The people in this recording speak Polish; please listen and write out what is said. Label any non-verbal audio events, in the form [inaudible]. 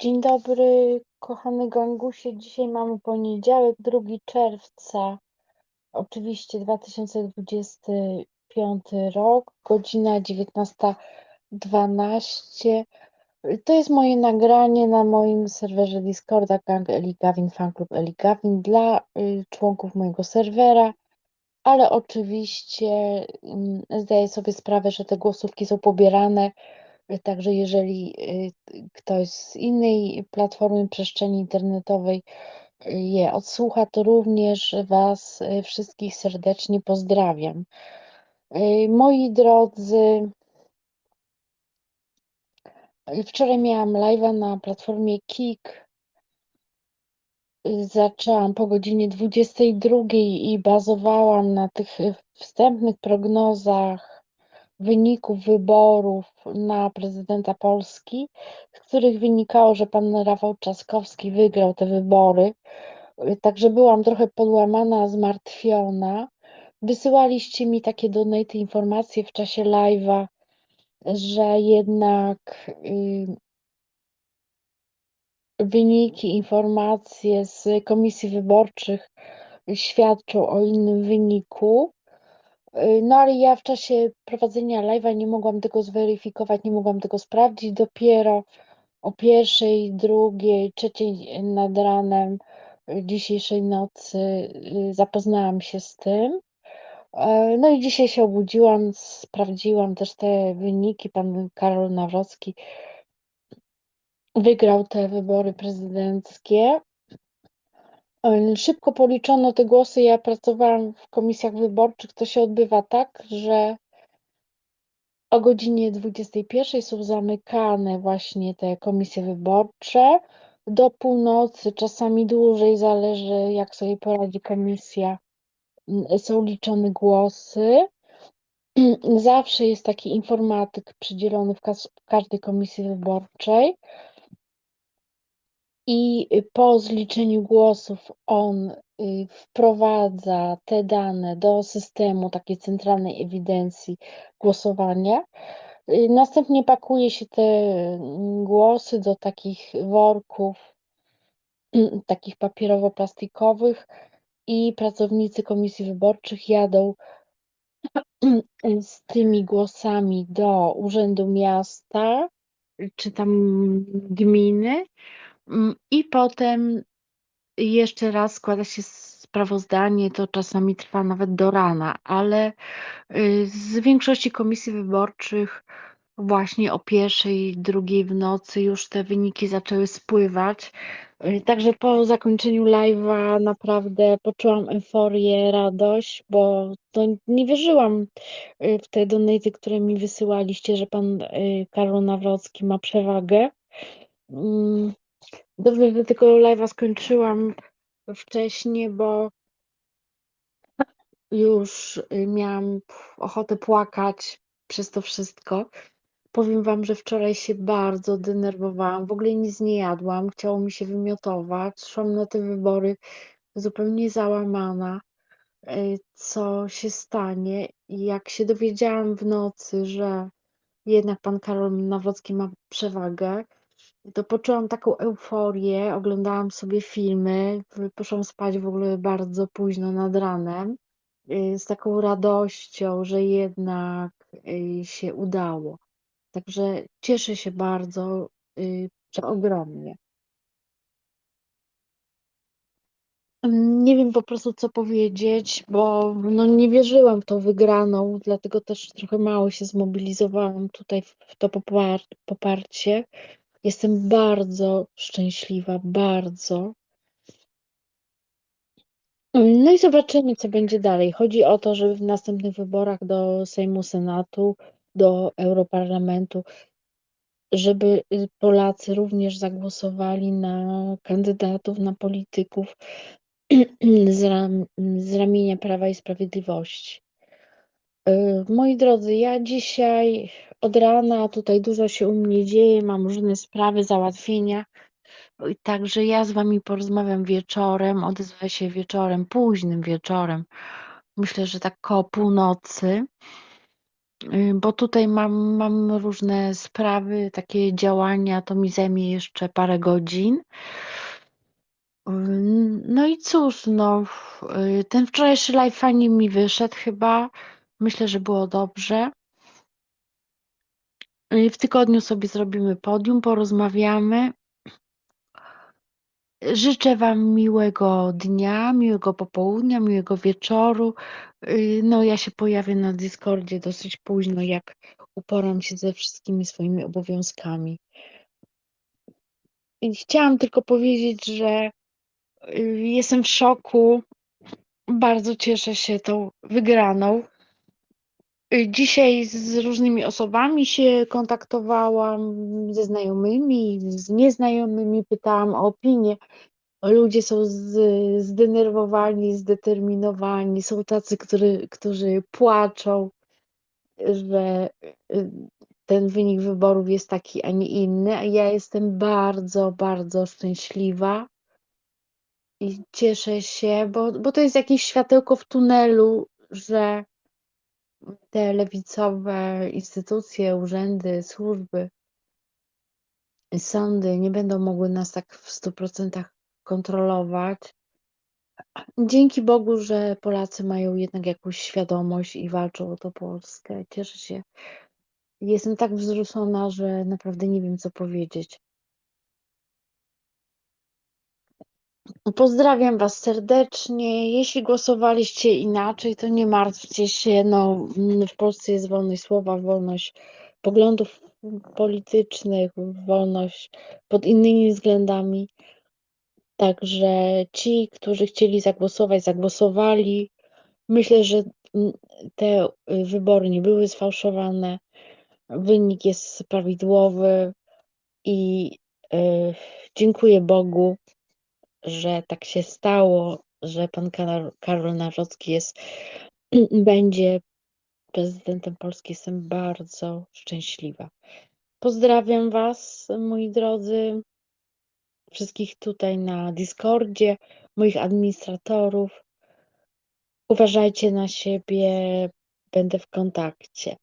Dzień dobry, kochany gangusie. Dzisiaj mamy poniedziałek, 2 czerwca, oczywiście 2025 rok, godzina 19:12. To jest moje nagranie na moim serwerze Discorda Gang Eli Gavin, fanklub Eli Gavin dla y, członków mojego serwera, ale oczywiście mm, zdaję sobie sprawę, że te głosówki są pobierane Także jeżeli y, ktoś z innej platformy przestrzeni internetowej y, je odsłucha, to również Was y, wszystkich serdecznie pozdrawiam. Moi drodzy, wczoraj miałam live'a na platformie Kik. Zaczęłam po godzinie 22 i bazowałam na tych wstępnych prognozach wyników wyborów na prezydenta Polski, z których wynikało, że pan Rafał Trzaskowski wygrał te wybory. Także byłam trochę podłamana, zmartwiona. Wysyłaliście mi takie donaty informacje w czasie live'a, że jednak y, wyniki, informacje z komisji wyborczych świadczą o innym wyniku. Y, no ale ja w czasie prowadzenia live'a nie mogłam tego zweryfikować, nie mogłam tego sprawdzić. Dopiero o pierwszej, drugiej, trzeciej nad ranem y, dzisiejszej nocy y, zapoznałam się z tym. E, no i dzisiaj się obudziłam, sprawdziłam też te wyniki. Pan Karol Nawrocki wygrał te wybory prezydenckie. Szybko policzono te głosy. Ja pracowałam w komisjach wyborczych. To się odbywa tak, że o godzinie 21 są zamykane właśnie te komisje wyborcze do północy, czasami dłużej, zależy jak sobie poradzi komisja. Są liczone głosy. [clears throat] Zawsze jest taki informatyk przydzielony w, w każdej komisji wyborczej. I po zliczeniu głosów on y, wprowadza te dane do systemu takiej centralnej ewidencji głosowania. Y, następnie pakuje się te mm, głosy do takich worków, [clears throat] takich papierowo-plastikowych i pracownicy komisji wyborczych jadą [clears throat] z tymi głosami do urzędu miasta czy tam gminy mm, i potem jeszcze raz składa się sprawozdanie, to czasami trwa nawet do rana, ale y, z większości komisji wyborczych właśnie o pierwszej, drugiej w nocy już te wyniki zaczęły spływać. Y, także po zakończeniu live'a naprawdę poczułam euforię, radość, bo to nie wierzyłam y, w te donaty, które mi wysyłaliście, że pan Karol Nawrocki ma przewagę. Mm, Dobrze, że tylko live'a skończyłam wcześniej, bo już y, miałam ochotę płakać przez to wszystko. Powiem wam, że wczoraj się bardzo denerwowałam, w ogóle nic nie jadłam, chciało mi się wymiotować. Szłam na te wybory zupełnie załamana, y, co się stanie. Jak się dowiedziałam w nocy, że jednak pan Karol Nawrocki ma przewagę, to poczułam taką euforię, oglądałam sobie filmy, poszłam spać w ogóle bardzo późno nad ranem, y, z taką radością, że jednak y, się udało. Także cieszę się bardzo, y, ogromnie. Nie wiem po prostu, co powiedzieć, bo no nie wierzyłam w tą wygraną, dlatego też trochę mało się zmobilizowałam tutaj w to popar poparcie. Jestem bardzo szczęśliwa, bardzo. No i zobaczymy, co będzie dalej. Chodzi o to, żeby w następnych wyborach do Sejmu, Senatu, do Europarlamentu, żeby Polacy również zagłosowali na kandydatów, na polityków [clears throat] z, ram, z ramienia Prawa i Sprawiedliwości. Y, moi drodzy, ja dzisiaj od rana tutaj dużo się u mnie dzieje, mam różne sprawy, załatwienia. Także ja z wami porozmawiam wieczorem, odezwę się wieczorem, późnym wieczorem. Myślę, że tak koło północy. Y, bo tutaj mam mam różne sprawy, takie działania, to mi zajmie jeszcze parę godzin. Y, no i cóż, no, y, ten wczorajszy live fajnie mi wyszedł chyba. Myślę, że było dobrze. Y, w tygodniu sobie zrobimy podium, porozmawiamy. Życzę wam miłego dnia, miłego popołudnia, miłego wieczoru. Y, no, ja się pojawię na Discordzie dosyć późno, jak uporam się ze wszystkimi swoimi obowiązkami. I chciałam tylko powiedzieć, że y, jestem w szoku. Bardzo cieszę się tą wygraną. Y, Dzisiaj z różnymi osobami się kontaktowałam, ze znajomymi, z nieznajomymi, pytałam o opinię. Ludzie są z, zdenerwowani, zdeterminowani, są tacy, który, którzy płaczą, że y, ten wynik wyborów jest taki, a nie inny, a ja jestem bardzo, bardzo szczęśliwa i cieszę się, bo, bo to jest jakieś światełko w tunelu, że te lewicowe instytucje, urzędy, służby, sądy nie będą mogły nas tak w 100% kontrolować. Dzięki Bogu, że Polacy mają jednak jakąś świadomość i walczą o to Polskę. Cieszę się. Jestem tak wzruszona, że naprawdę nie wiem, co powiedzieć. Pozdrawiam Was serdecznie. Jeśli głosowaliście inaczej, to nie martwcie się. No, w Polsce jest wolność słowa, wolność poglądów politycznych, wolność pod innymi względami. Także ci, którzy chcieli zagłosować, zagłosowali. Myślę, że te wybory nie były sfałszowane. Wynik jest prawidłowy i y, dziękuję Bogu, że tak się stało, że pan Karol, Nawrocki jest, [clears throat] będzie prezydentem Polski. Jestem bardzo szczęśliwa. Pozdrawiam Was, moi drodzy, wszystkich tutaj na Discordzie, moich administratorów. Uważajcie na siebie, będę w kontakcie.